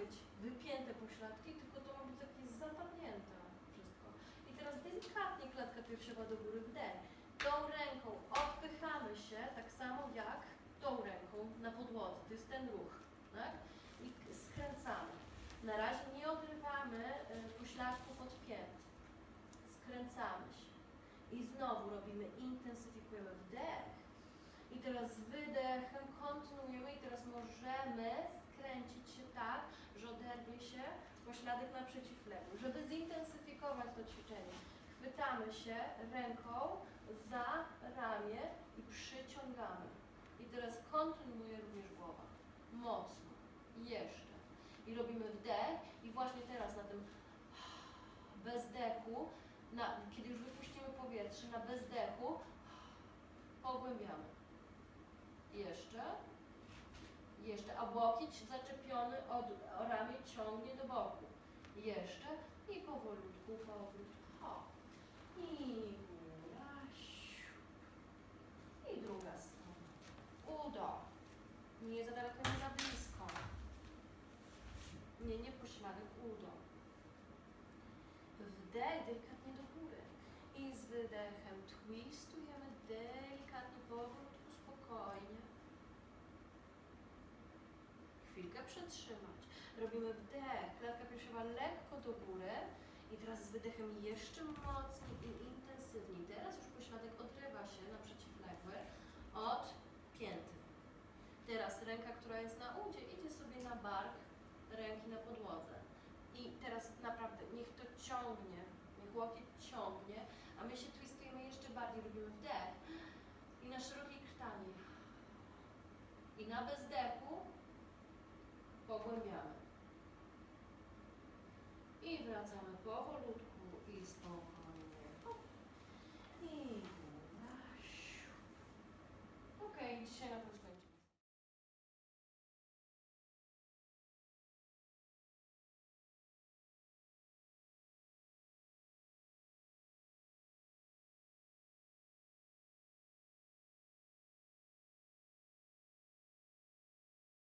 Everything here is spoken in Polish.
być wypięte pośladki, tylko to ma być takie zapadnięte wszystko. I teraz delikatnie klatka piersiowa do góry wdech. Tą ręką odpychamy się tak samo jak tą ręką na podłodze. To jest ten ruch. Tak? I skręcamy. Na razie nie odrywamy y, pośladków od pięt. Skręcamy się. I znowu robimy, intensyfikujemy wdech. I teraz z wydechem kontynuujemy i teraz możemy skręcić się tak, się pośladek na przeciwległy. Żeby zintensyfikować to ćwiczenie, chwytamy się ręką za ramię i przyciągamy. I teraz kontynuuje również głowa. Mocno. Jeszcze. I robimy wdech i właśnie teraz na tym bezdechu, na, kiedy już wypuścimy powietrze, na bezdechu pogłębiamy. Jeszcze. Jeszcze. A łokieć zaczepiony od ramię ciągnie do boku. Jeszcze. I powolutku, powrót. Hop. I góra. I druga strona. Udo. Nie za daleko, nie za blisko. Nie, nie pośladek, udo. Wdech delikatnie do góry. I z wydechem twistujemy delikatnie powolutku, spokojnie. Przetrzymać. Robimy wdech, klatka piersiowa lekko do góry. I teraz z wydechem jeszcze mocniej i intensywniej. Teraz już pośladek odrywa się na przeciwległy od pięty. Teraz ręka, która jest na udzie, idzie sobie na bark ręki na podłodze. I teraz naprawdę niech to ciągnie, niech łokieć ciągnie, a my się twistujemy jeszcze bardziej, robimy wdech i na szerokiej krtani. I na bezdechu pogłębiamy. I wracamy powolutku i spokojnie. I